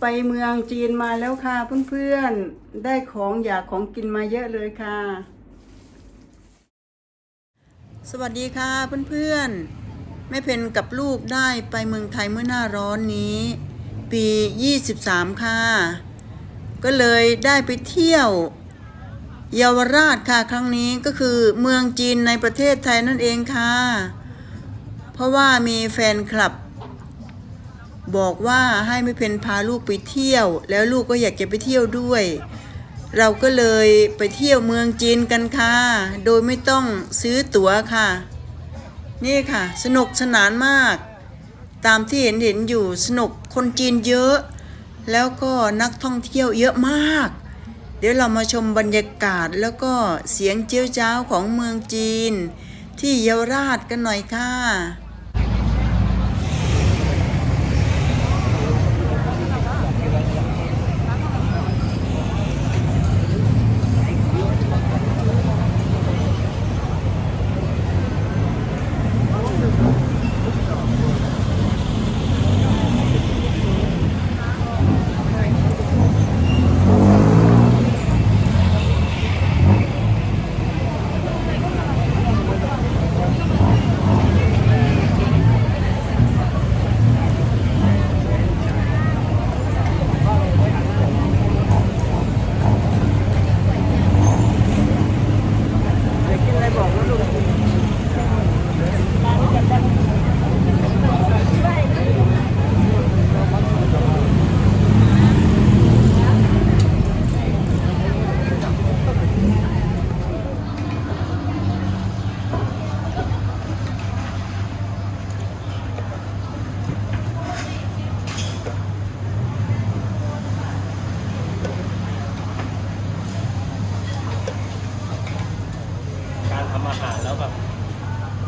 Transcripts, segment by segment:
ไปเมืองจีนมาแล้วค่ะเพื่อนๆ ได้ของอยากของกินมาเยอะเลยค่ะ สวัสดีค่ะเพื่อนๆแม่เพนกับลูกได้ไปเมืองไทยเมื่อหน้าร้อนนี้ ปี 23 ค่ะ ก็เลยได้ไปเที่ยวเยาวราชค่ะครั้งนี้ก็คือเมืองจีนในประเทศไทยนั่นเองค่ะ เพราะว่ามีแฟนคลับ บอกว่าให้ไม่เพนพาลูกไปเที่ยว แล้วลูกก็อยากจะไปเที่ยวด้วย เราก็เลยไปเที่ยวเมืองจีนกันค่ะ โดยไม่ต้องซื้อตั๋วค่ะ นี่ค่ะ สนุกสนานมาก ตามที่เห็นเห็นอยู่สนุกคนจีนเยอะ แล้วก็นักท่องเที่ยวเยอะมาก เดี๋ยวเรามาชมบรรยากาศแล้วก็เสียงเจียวจ้าวของเมืองจีน ที่เยาวราชกันหน่อยค่ะ อยากกินอะไรบอกนะลูก การทำอาหารแล้วแบบ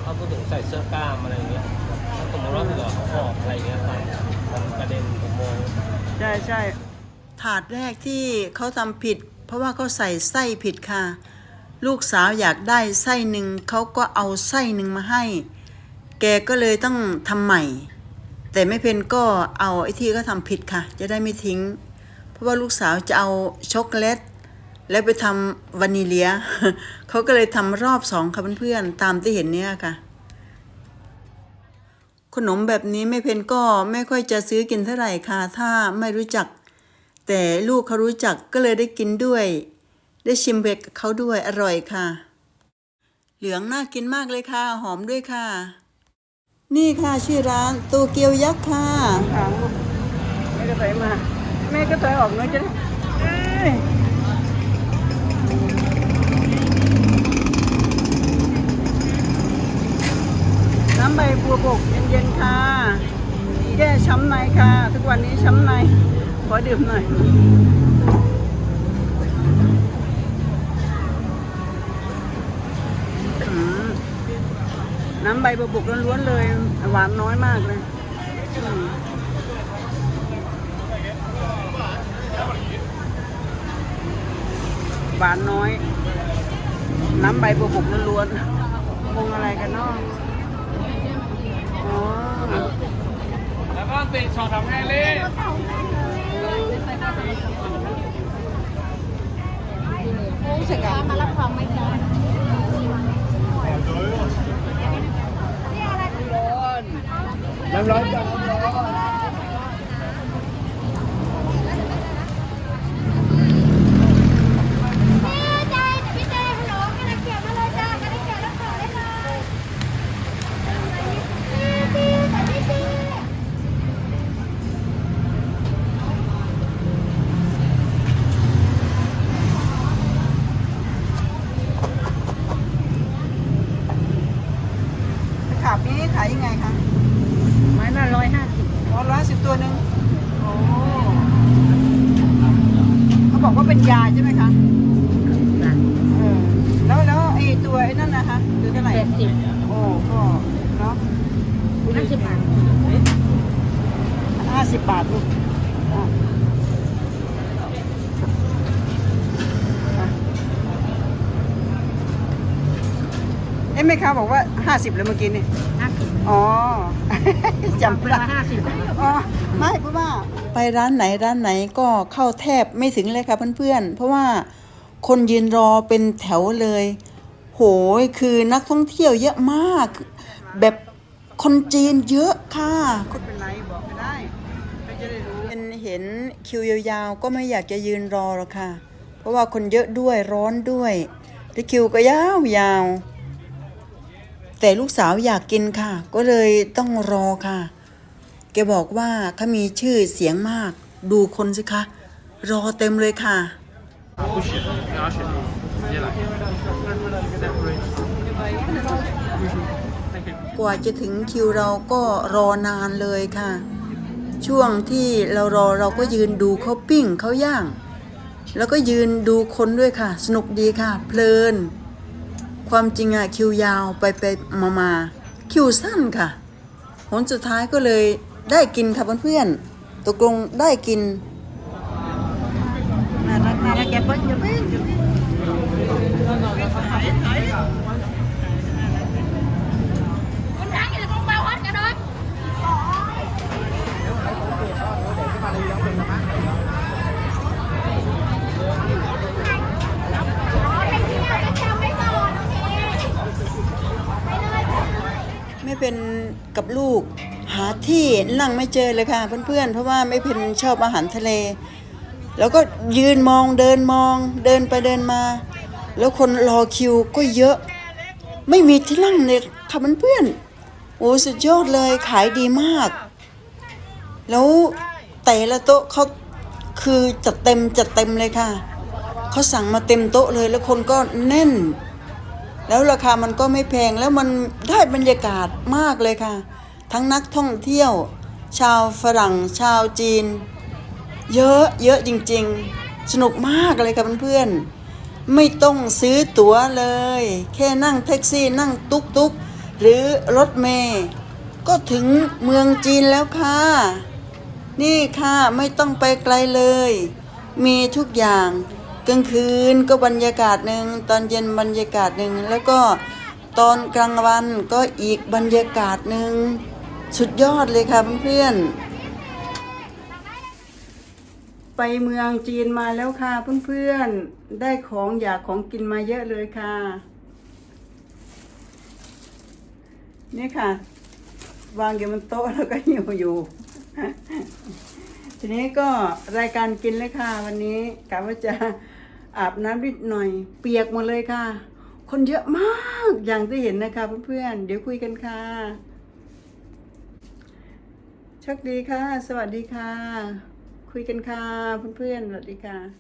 เขาพูดถึงใส่เสื้อกล้ามอะไรเงี้ยถ้าสมมติว่าเหลือเขาออกอะไรเงี้ยมันมันกระเด็นผมมอง ใช่ใช่ถาดแรกที่เขาทำผิด เพราะว่าเขาใส่ไส้ผิดค่ะ ลูกสาวอยากได้ไส้หนึ่งเขาก็เอาไส้หนึ่งมาให้ แกก็เลยต้องทำใหม่ แต่ไม่เพนก็เอาไอ้ที่เขาทำผิดค่ะ จะได้ไม่ทิ้ง เพราะว่าลูกสาวจะเอาช็อกโกแลตแล้วไปทำวานิเลียเขาก็เลยทำรอบสองค่ะเพื่อนๆตามที่เห็นเนี่ยค่ะ ขนมแบบนี้แม่เพนก็ไม่ค่อยจะซื้อกินเท่าไหร่ค่ะถ้าไม่รู้จัก แต่ลูกเขารู้จักก็เลยได้กินด้วย ได้ชิมเบกกับเขาด้วยอร่อยค่ะ เหลืองน่ากินมากเลยค่ะ หอมด้วยค่ะ นี่ค่ะชื่อร้านโตเกียวยักษ์ค่ะแม่ก็ใส่มา แม่ก็ใส่ออกเนื้อจะได้เอ้ยน้ำใบบัวบก ช้ำในค่ะ ทุกวันนี้ช้ำในขอดื่มหน่อยน้ำใบบัวบกล้วนๆเลย หวานน้อยมากเลยหวานน้อย น้ำใบบัวบกล้วนๆมงอะไรกันเนาะอ๋อ แล้วก็เตะช็อตทำให้เล่มารับความไม่ได้น้ำร้อนจัง พี่ใจพี่ใจฮัลโหลกระดาษเขียนมาเลยจ้ากระดาษเขียนแล้วขอได้เลยพี่พี่แต่พี่พี่ ขาบนี้ขายยังไงคะ ไม้ละร้อยห้าสิบ อ๋อร้อยสิบตัวหนึ่งโอ้เขาบอกว่าเป็นยา ใช่ไหมคะเออแล้วแล้วไอ้ตัวไอ้นั่นนะคะตัวเท่าไหร่แปดสิบโอ้ก็เนาะห้าสิบบาทห้าสิบบาทลูกอะอะเอ้แม่ค้าบอกว่าห้าสิบเลยเมื่อกี้นี่ห้าสิบ อ๋อ จำเป็นห้าสิบอ๋อ ไม่เพราะว่าไปร้านไหนร้านไหนก็เข้าแทบไม่ถึงเลยค่ะเพื่อนๆ เพราะว่าคนยืนรอเป็นแถวเลย โหยคือนักท่องเที่ยวเยอะมาก แบบคนจีนเยอะค่ะก็เป็นไรบอกไม่ได้ก็จะได้รู้เป็นเห็นคิวยาวๆก็ไม่อยากจะยืนรอหรอกค่ะ เพราะว่าคนเยอะด้วยร้อนด้วยแล้วคิวก็ยาวๆ แต่ลูกสาวอยากกินค่ะ ก็เลยต้องรอค่ะ แกบอกว่าเขามีชื่อเสียงมาก ดูคนสิคะ รอเต็มเลยค่ะกว่าจะถึงคิวเราก็รอนานเลยค่ะ ช่วงที่เรารอเราก็ยืนดูเขาปิ้งเขาย่าง แล้วก็ยืนดูคนด้วยค่ะ สนุกดีค่ะ เพลิน ความจริงอะคิวยาวไปไปมามาคิวสั้นค่ะผลสุดท้ายก็เลยได้กินค่ะเพื่อนๆตกลงได้กินน่ารักน่ารักแกเปิ้ลอย่าเพิ่ง คุณทางอยู่ตรงเบาฮัทกันเนาะให้เที่ยวจะจำไว้ก่อนโอเคไปเลยไปเลย ไม่ เป็นกับลูก หาที่นั่งไม่เจอเลยค่ะ เพื่อนๆ เพราะว่าไม่เป็นชอบอาหารทะเล แล้วก็ยืนมองเดินมองเดินไปเดินมา แล้วคนรอคิวก็เยอะ ไม่มีที่นั่งเลยค่ะเพื่อนๆโอ้สุดยอดเลยขายดีมาก แล้วแต่ละโต๊ะเขาคือจัดเต็มจัดเต็มเลยค่ะเขาสั่งมาเต็มโต๊ะเลยแล้วคนก็แน่น แล้วราคามันก็ไม่แพงแล้วมันได้บรรยากาศมากเลยค่ะ ทั้งนักท่องเที่ยว ชาวฝรั่ง ชาวจีน เยอะเยอะจริงๆ สนุกมากเลยค่ะเพื่อนๆไม่ต้องซื้อตั๋วเลย แค่นั่งแท็กซี่นั่งตุ๊กตุ๊กหรือรถเมย์ก็ถึงเมืองจีนแล้วค่ะ นี่ค่ะไม่ต้องไปไกลเลย มีทุกอย่าง กลางคืนก็บรรยากาศหนึ่งตอนเย็นบรรยากาศหนึ่งแล้วก็ตอนกลางวันก็อีกบรรยากาศหนึ่งสุดยอดเลยค่ะเพื่อนๆไปเมืองจีนมาแล้วค่ะเพื่อนๆได้ของอยากของกินมาเยอะเลยค่ะนี่ค่ะ วางอยู่บนโต๊ะแล้วก็หิวอยู่ ทีนี้ก็รายการกินเลยค่ะ วันนี้กะว่าจะ อาบน้ำนิดหน่อย เปียกหมดเลยค่ะ คนเยอะมากอย่างที่เห็นนะคะเพื่อนๆเดี๋ยวคุยกันค่ะโชคดีค่ะ สวัสดีค่ะ คุยกันค่ะเพื่อนๆสวัสดีค่ะ